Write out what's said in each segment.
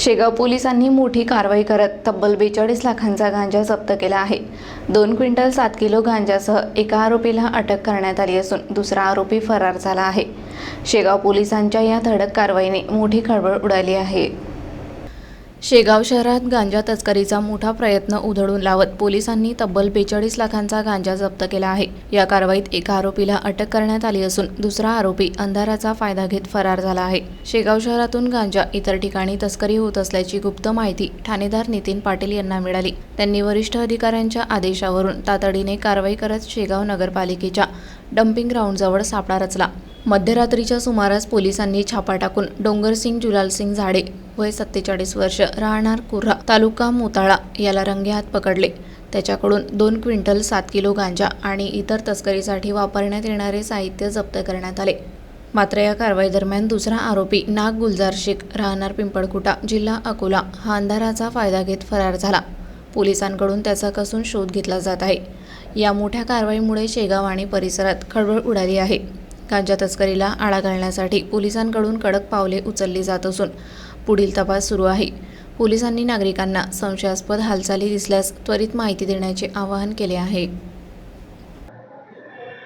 शेगाव पोलिसांनी मोठी कारवाई करत तब्बल बेचाळीस लाखांचा गांजा जप्त केला आहे. दोन क्विंटल सात किलो गांजासह एका आरोपीला अटक करण्यात आली असून दुसरा आरोपी फरार झाला आहे. शेगाव पोलिसांच्या या धडक कारवाईने मोठी खळबळ उडाली आहे. शेगाव शहरात गांजा तस्करीचा मोठा प्रयत्न उधळून लावत पोलिसांनी तब्बल बेचाळीस लाखांचा गांजा जप्त केला आहे. या कारवाईत एका आरोपीला अटक करण्यात आली असून दुसरा आरोपी अंधाराचा फायदा घेत फरार झाला आहे. शेगाव शहरातून गांजा इतर ठिकाणी तस्करी होत असल्याची गुप्त माहिती ठाणेदार नितीन पाटील यांना मिळाली. त्यांनी वरिष्ठ अधिकाऱ्यांच्या आदेशावरून तातडीने कारवाई करत शेगाव नगरपालिकेच्या डम्पिंग ग्राउंडजवळ सापळा रचला. मध्यरात्रीच्या सुमारास पोलिसांनी छापा टाकून डोंगरसिंग जुलालसिंग झाडे वय सत्तेचाळीस वर्ष राहणार कुर्हा तालुका मोताळा याला रंगेहात पकडले. त्याच्याकडून दोन क्विंटल सात किलो गांजा आणि इतर तस्करीसाठी वापरण्यात येणारे साहित्य जप्त करण्यात आले. मात्र या कारवाईदरम्यान दुसरा आरोपी नाग गुलजार शेख राहणार पिंपळकुटा जिल्हा अकोला हा अंधाराचा फायदा घेत फरार झाला. पोलिसांकडून त्याचा कसून शोध घेतला जात आहे. या मोठ्या कारवाईमुळे शेगाव आणि परिसरात खळबळ उडाली आहे. गांजा तस्करीला आळा घालण्यासाठी पोलिसांकडून कडक पावले उचलली जात असून पुढील तपास सुरू आहे. पोलिसांनी नागरिकांना संशयास्पद हालचाली दिसल्यास त्वरित माहिती देण्याचे आवाहन केले आहे.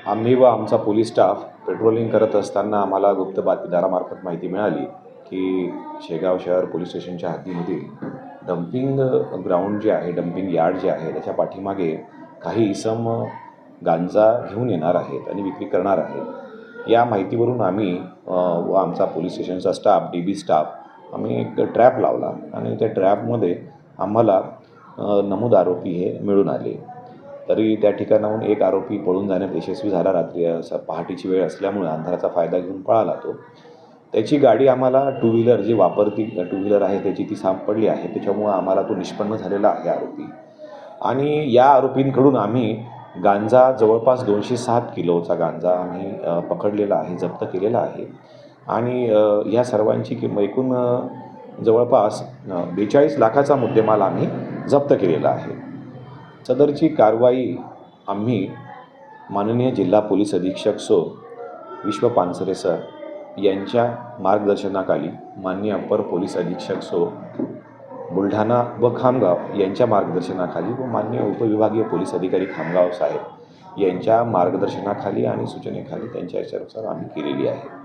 आम्ही व आमचा पोलीस स्टाफ पेट्रोलिंग करत असताना आम्हाला गुप्त बातमीदारामार्फत माहिती मिळाली की शेगाव शहर पोलीस स्टेशनच्या हद्दीमधील डम्पिंग ग्राउंड जे आहे डम्पिंग यार्ड जे आहे त्याच्या पाठीमागे काही इसम गांजा घेऊन येणार आहेत आणि विक्री करणार आहेत. या माहितीवरून आम्ही व आमचा पोलीस स्टेशनचा स्टाफ डी बी स्टाफ आम्ही एक ट्रॅप लावला आणि त्या ट्रॅपमध्ये आम्हाला नमूद आरोपी हे मिळून आले. तरी त्या ठिकाणाहून एक आरोपी पळून जाण्यात यशस्वी झाला. रात्री असा पहाटेची वेळ असल्यामुळे अंधाराचा फायदा घेऊन पळाला तो. त्याची गाडी आम्हाला टू व्हीलर जी वापरती टू व्हीलर आहे त्याची ती सापडली आहे. त्याच्यामुळं आम्हाला तो निष्पन्न झालेला आहे आरोपी. आणि या आरोपींकडून आम्ही गांजा जवळपास दोनशे सात किलोचा गांजा आम्ही पकडलेला आहे जप्त केलेला आहे. आणि या सर्वांची किंमत एकूण जवळपास बेचाळीस लाखाचा मुद्देमाल आम्ही जप्त केलेला आहे. सदरची कारवाई आम्ही माननीय जिल्हा पोलीस अधीक्षक सो. विश्व पानसरे सर यांच्या मार्गदर्शनाखाली माननीय अप्पर पोलीस अधीक्षक सो. बुलढाणा व खामगाव यांच्या मार्गदर्शनाखाली व मान्य उपविभागीय पोलीस अधिकारी खामगाव साहेब यांच्या मार्गदर्शनाखाली आणि सूचनेखाली त्यांच्या याच्यानुसार आम्ही केलेली आहे.